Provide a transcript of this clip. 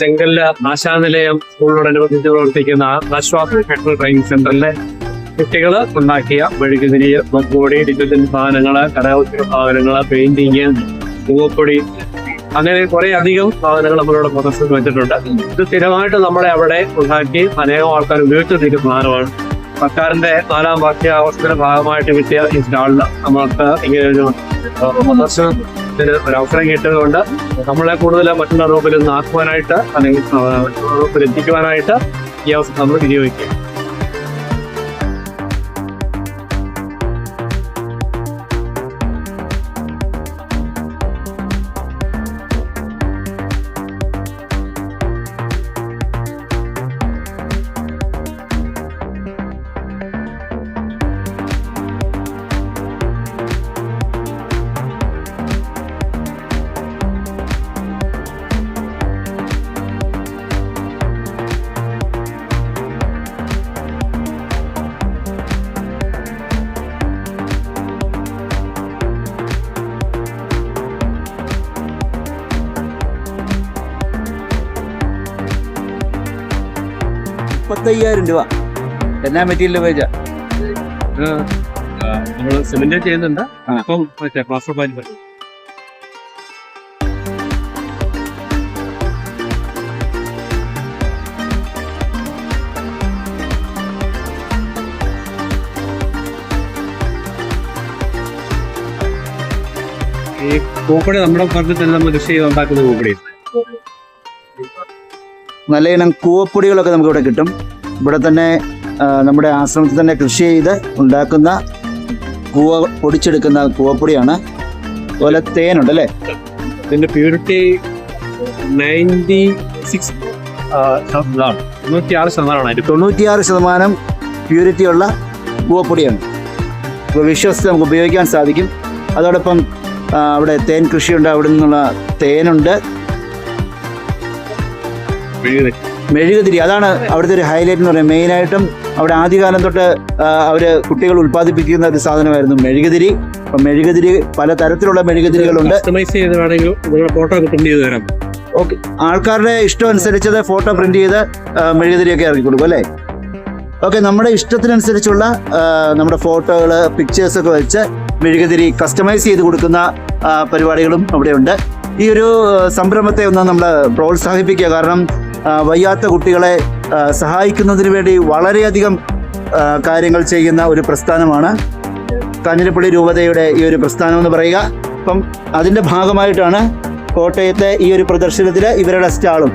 ചെങ്കല്ല് ആശാനിലയം സ്കൂളിനോടനുബന്ധിച്ച് പ്രവർത്തിക്കുന്ന ആശ്വാസ federal training സെന്ററിലെ കുട്ടികൾ ഉണ്ടാക്കിയ മെഴുകുതിരി ബോഡി ഡിജിറ്റൽ സാധനങ്ങൾ കരകൗശല സാധനങ്ങൾ പെയിന്റിങ് പൂവപ്പൊടി അങ്ങനെ കുറെ അധികം സാധനങ്ങൾ നമ്മളിവിടെ പ്രദർശനം വെച്ചിട്ടുണ്ട്. ഇത് സ്ഥിരമായിട്ട് നമ്മളെ അവിടെ ഉണ്ടാക്കി അനേകം ആൾക്കാർ ഉപയോഗിച്ചിരിക്കുന്ന സാധനമാണ് സർക്കാരിന്റെ നാലാം വാർഷികാഘോഷത്തിന്റെ ഭാഗമായിട്ട് കിട്ടിയ ഈ സ്റ്റാളിൽ നമ്മൾക്ക് ഇങ്ങനെ ഒരു പ്രദർശനത്തിന് ഒരു അവസരം കിട്ടിയതുകൊണ്ട് നമ്മളെ കൂടുതൽ മറ്റുള്ള റൂപ്പിൽ നിന്ന് ആക്കുവാനായിട്ട് അല്ലെങ്കിൽ റൂപ്പിൽ എത്തിക്കുവാനായിട്ട് ഈ അവസരം നമ്മൾ വിനിയോഗിക്കുക മുപ്പത്തയ്യായിരം രൂപ. എന്നാ മെറ്റീരിയൽ ഉപയോഗിച്ച? നമ്മൾ സിമെന്റ് ചെയ്യുന്നുണ്ട്. അപ്പം പ്ലാസ്റ്റർ പാന്റ് ഈ പൂപ്പടി നമ്മുടെ പറഞ്ഞിട്ട് നമ്മൾ കൃഷി ചെയ്ത് ഉണ്ടാക്കുന്ന പൂപ്പടി നല്ല ഇനം കൂവപ്പൊടികളൊക്കെ നമുക്കിവിടെ കിട്ടും. ഇവിടെ തന്നെ നമ്മുടെ ആശ്രമത്തിൽ തന്നെ കൃഷി ചെയ്ത് ഉണ്ടാക്കുന്ന കൂവ പൊടിച്ചെടുക്കുന്ന കൂവപ്പൊടിയാണ്. അതുപോലെ തേനുണ്ട് അല്ലേ? ഇതിന്റെ പ്യൂരിറ്റി നയന്റി സിക്സ് തൊണ്ണൂറ്റിയാറ് തൊണ്ണൂറ്റി ശതമാനമാണ് തൊണ്ണൂറ്റിയാറ് ശതമാനം പ്യൂരിറ്റി ഉള്ള കൂവപ്പൊടിയാണ്. അപ്പോൾ വിശ്വസിച്ച് നമുക്ക് ഉപയോഗിക്കാൻ സാധിക്കും. അതോടൊപ്പം അവിടെ തേൻ കൃഷിയുണ്ട്. അവിടെ നിന്നുള്ള തേനുണ്ട്. മെഴുകുതിരി. അതാണ് അവിടുത്തെ ഒരു ഹൈലൈറ്റ് എന്ന് പറയുന്നത്. മെയിനായിട്ടും അവിടെ ആദ്യകാലം തൊട്ട് അവർ കുട്ടികൾ ഉൽപ്പാദിപ്പിക്കുന്ന ഒരു സാധനമായിരുന്നു മെഴുകുതിരി. അപ്പം മെഴുകുതിരി പല തരത്തിലുള്ള മെഴുകുതിരികളുണ്ട് ഫോട്ടോ ഒക്കെ പ്രിന്റ് ചെയ്ത് തരാം. ഓക്കെ ആൾക്കാരുടെ ഇഷ്ടം അനുസരിച്ചത് ഫോട്ടോ പ്രിന്റ് ചെയ്ത് മെഴുകുതിരിയൊക്കെ ഇറക്കി കൊടുക്കും അല്ലേ? ഓക്കെ നമ്മുടെ ഇഷ്ടത്തിനനുസരിച്ചുള്ള നമ്മുടെ ഫോട്ടോകൾ പിക്ചേഴ്സൊക്കെ വെച്ച് മെഴുകുതിരി കസ്റ്റമൈസ് ചെയ്ത് കൊടുക്കുന്ന പരിപാടികളും അവിടെയുണ്ട്. ഈ ഒരു സംരംഭത്തെ ഒന്ന് നമ്മൾ പ്രോത്സാഹിപ്പിക്കുക. കാരണം വയ്യാത്ത കുട്ടികളെ സഹായിക്കുന്നതിന് വേണ്ടി വളരെയധികം കാര്യങ്ങൾ ചെയ്യുന്ന ഒരു പ്രസ്ഥാനമാണ് കാഞ്ഞിരപ്പള്ളി രൂപതയുടെ ഈ ഒരു പ്രസ്ഥാനം എന്ന് പറയുക. അപ്പം അതിന്റെ ഭാഗമായിട്ടാണ് കോട്ടയത്തെ ഈ ഒരു പ്രദർശനത്തിൽ ഇവരുടെ സ്റ്റാളും.